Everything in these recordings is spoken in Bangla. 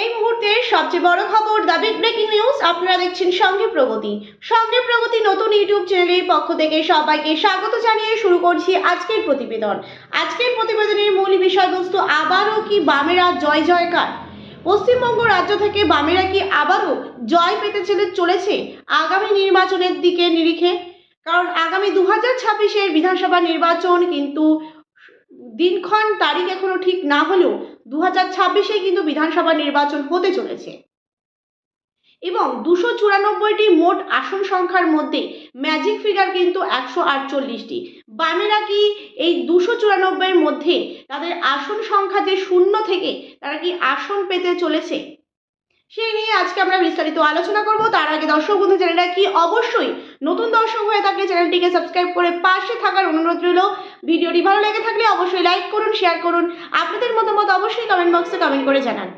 এই মুহূর্তে সবচেয়ে বড় খবর, দ্য বিগ ব্রেকিং নিউজ। আপনারা দেখছেন সঙ্গে প্রগতি। সঙ্গে প্রগতি নতুন ইউটিউব চ্যানেলের পক্ষ থেকে সবাইকে স্বাগত জানিয়ে শুরু করছি আজকের প্রতিবেদন। আজকের প্রতিবেদনের মূল বিষয়বস্তু, আবারও কি বামেরা জয় জয়কার? পশ্চিমবঙ্গ রাজ্য থেকে বামেরা কি আবারও জয় পেতে চলে, চলেছে আগামী নির্বাচনের দিকে নিরিখে? কারণ আগামী দু হাজার বিধানসভা নির্বাচন কিন্তু দিনক্ষণ তারিখ এখনও ঠিক না হলেও দু হাজার ছাব্বিশে কিন্তু বিধানসভা নির্বাচন হতে চলেছে। এবং দুশো চুরানব্বইটি মোট আসন সংখ্যার মধ্যে ম্যাজিক ফিগার কিন্তু একশো আটচল্লিশটি। বামেরা কি এই দুশো চুরানব্বইয়ের মধ্যে তাদের আসন সংখ্যা যে শূন্য থেকে তারা কি আসন পেতে চলেছে? সেই নিয়ে আজকে আমরা বিস্তারিত আলোচনা করব। তার আগে দর্শক বন্ধু, চ্যানেলটা কি অবশ্যই নতুন দর্শক হয়ে থাকলে চ্যানেলটিকে সাবস্ক্রাইব করে পাশে থাকার অনুরোধ রইল। ভিডিওটি ভালো লেগে থাকলে অবশ্যই লাইক করুন শেয়ার করুন। আপনাদের মতামত অবশ্যই কমেন্ট বক্সে কমেন্ট করে জানান।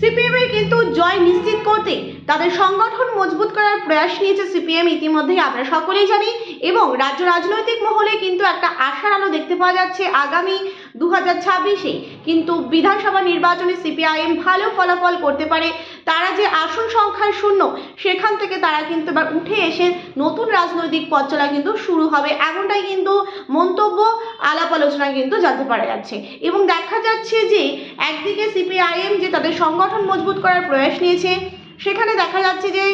সিপিএম এর কিন্তু জয় নিশ্চিত করতে তাদের সংগঠন মজবুত করার প্রয়াস নিয়েছে সিপিএম ইতিমধ্যেই আমরা সকলেই জানি এবং রাজ্য রাজনৈতিক মহলে কিন্তু একটা আশার আলো দেখতে পাওয়া যাচ্ছে। আগামী দু হাজার ছাব্বিশে। কিন্তু বিধানসভা নির্বাচনে সিপিআইএম ভালো ফলাফল করতে পারে, তারা যে আসন সংখ্যায় শূন্য, সেখান থেকে তারা কিন্তু এবার উঠে এসে নতুন রাজনৈতিক পথ কিন্তু শুরু হবে। এমনটাই কিন্তু মন্তব্য, আলাপ আলোচনা কিন্তু জানতে পারা যাচ্ছে। এবং দেখা যাচ্ছে যে, একদিকে সিপিআইএম যে তাদের সংগঠন মজবুত করার প্রয়াস নিয়েছে সেখানে দেখা যাচ্ছে যে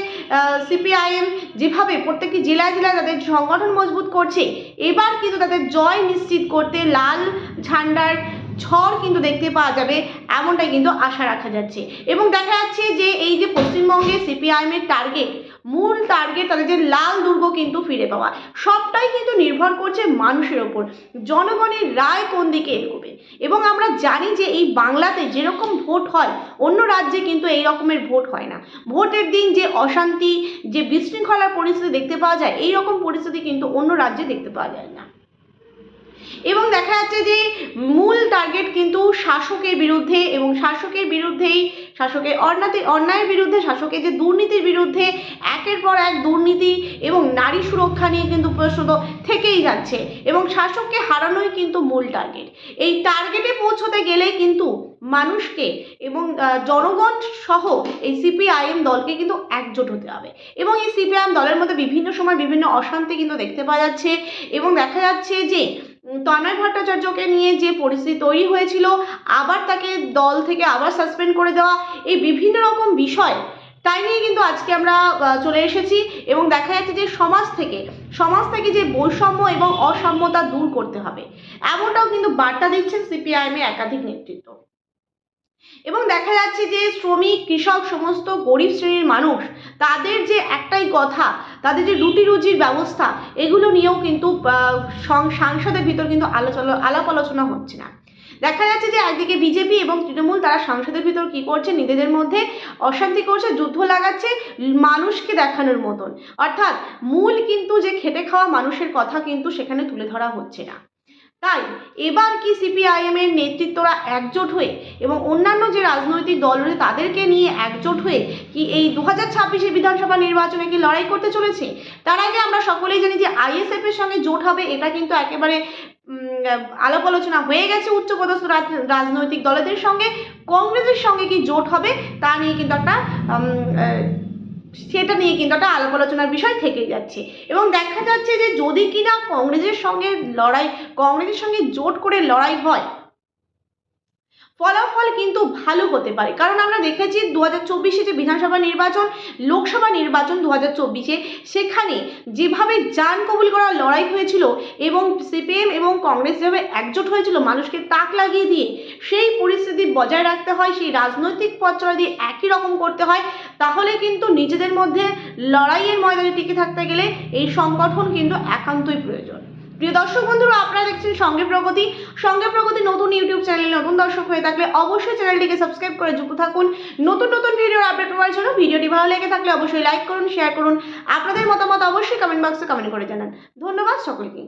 সিপিআইএম যেভাবে প্রত্যেকটি জেলায় জেলায় তাদের সংগঠন মজবুত করছে, এবার কিন্তু তাদের জয় নিশ্চিত করতে লাল ঝান্ডার ঝড় কিন্তু দেখতে পাওয়া যাবে, এমনটাই কিন্তু আশা রাখা যাচ্ছে। এবং দেখা যাচ্ছে যে এই যে পশ্চিমবঙ্গে সিপিআইএমের টার্গেট মূল টার্গেট তাদের যে লাল দুর্গ কিন্তু ফিরে পাওয়া, সবটাই কিন্তু নির্ভর করছে মানুষের ওপর। জনগণের রায় কোন দিকে এগোবে? এবং আমরা জানি যে এই বাংলাতে যেরকম ভোট হয়, অন্য রাজ্যে কিন্তু এই রকমের ভোট হয় না। ভোটের দিন যে অশান্তি, যে বিশৃঙ্খলার পরিস্থিতি দেখতে পাওয়া যায়, এই রকম পরিস্থিতি কিন্তু অন্য রাজ্যে দেখতে পাওয়া যায় না। এবং দেখা যাচ্ছে যে মূল টার্গেট কিন্তু শাসকের বিরুদ্ধে এবং শাসকের বিরুদ্ধেই শাসকের অন্যায় অন্যায়ের বিরুদ্ধে শাসকের যে দুর্নীতির বিরুদ্ধে একের পর এক দুর্নীতি এবং নারী সুরক্ষা নিয়ে কিন্তু প্রশ্ন থেকেই যাচ্ছে এবং শাসককে হারানোই কিন্তু মূল টার্গেট এই টার্গেটে পৌঁছতে গেলে কিন্তু মানুষকে এবং জনগণ সহ এই সিপিআইএম দলকে কিন্তু একজোট হতে হবে এবং এই সিপিআইএম দলের মধ্যে বিভিন্ন সময় বিভিন্ন অশান্তি কিন্তু দেখতে পাওয়া যাচ্ছে এবং দেখা যাচ্ছে যে তনয় ভট্টাচার্যকে নিয়ে যে পরিস্থিতি তৈরি হয়েছিল, আবার তাকে দল থেকে আবার সাসপেন্ড করে দেওয়া, এই বিভিন্ন রকম বিষয়, তাই নিয়ে কিন্তু আজকে আমরা চলে এসেছি এবং দেখা যাচ্ছে যে সমাজ থেকে সমাজ থেকে যে বৈষম্য এবং অসাম্যতা দূর করতে হবে, এমনটাও কিন্তু বার্তা দিচ্ছেন সিপিআইএমের একাধিক নেতৃত্ব। এবং দেখা যাচ্ছে যে শ্রমিক, কৃষক, সমস্ত গরিব শ্রেণির মানুষ, তাদের যে একটাই কথা, তাদের যে রুটি রুজির ব্যবস্থা, এগুলো নিয়েও কিন্তু সাংসদের ভিতর কিন্তু আলোচনা, আলাপ আলোচনা হচ্ছে না। দেখা যাচ্ছে যে একদিকে বিজেপি এবং তৃণমূল, তারা সংসদের ভিতর কি করছে? নিজেদের মধ্যে অশান্তি করছে, যুদ্ধ লাগাচ্ছে মানুষকে দেখানোর মতন। অর্থাৎ মূল কিন্তু যে খেটে খাওয়া মানুষের কথা কিন্তু সেখানে তুলে ধরা হচ্ছে না। তাই এবার কি সিপিআইএম এর নেতৃত্বরা একজোট হয়ে এবং অন্যান্য যে রাজনৈতিক দল রয়েছে তাদেরকে নিয়ে একজোট হয়ে কি এই দু হাজার ছাব্বিশের বিধানসভা নির্বাচনে কি লড়াই করতে চলেছে? তার আগে আমরা সকলেই জানি যে আইএসএফ এর সঙ্গে জোট হবে, এটা কিন্তু একেবারে আলাপ আলোচনা হয়ে গেছে উচ্চপদস্থ রাজ- রাজনৈতিক দলেদের সঙ্গে। কংগ্রেসের সঙ্গে কি জোট হবে, তা নিয়ে কিন্তু একটা সেটা নিয়ে কিন্তু একটা আলাপ আলোচনার বিষয় থেকে যাচ্ছে। এবং দেখা যাচ্ছে যে যদি কিনা কংগ্রেসের সঙ্গে লড়াই, কংগ্রেসের সঙ্গে জোট করে লড়াই হয়, ফলাফল কিন্তু ভালো হতে পারে। কারণ আমরা দেখেছি দু হাজার চব্বিশে যে বিধানসভা নির্বাচন, লোকসভা নির্বাচন দু হাজার চব্বিশে, সেখানে যেভাবে জান কবুল করার লড়াই হয়েছিল এবং সিপিএম এবং কংগ্রেস যেভাবে একজোট হয়েছিল, মানুষকে তাক লাগিয়ে দিয়ে সেই পরিস্থিতি বজায় রাখতে হয়, সেই রাজনৈতিক পথ দিয়ে একই রকম করতে হয়, তাহলে কিন্তু নিজেদের মধ্যে লড়াইয়ের ময়দানে টিকে থাকতে গেলে এই সংগঠন কিন্তু একান্তই প্রয়োজন। প্রিয় দর্শক বন্ধুরা, আপনারা দেখছেন সঙ্গে প্রগতি। সঙ্গে প্রগতি নতুন ইউটিউব চ্যানেলে নতুন দর্শক হয়ে থাকলে অবশ্যই চ্যানেলটিকে সাবস্ক্রাইব করে যুক্ত থাকুন। নতুন নতুন ভিডিওর আপডেট পাওয়ার জন্য ভিডিওটি ভালো লেগে থাকলে অবশ্যই লাইক করুন শেয়ার করুন। আপনাদের মতামত অবশ্যই কমেন্ট বক্সে কমেন্ট করে জানান। ধন্যবাদ সকলকে।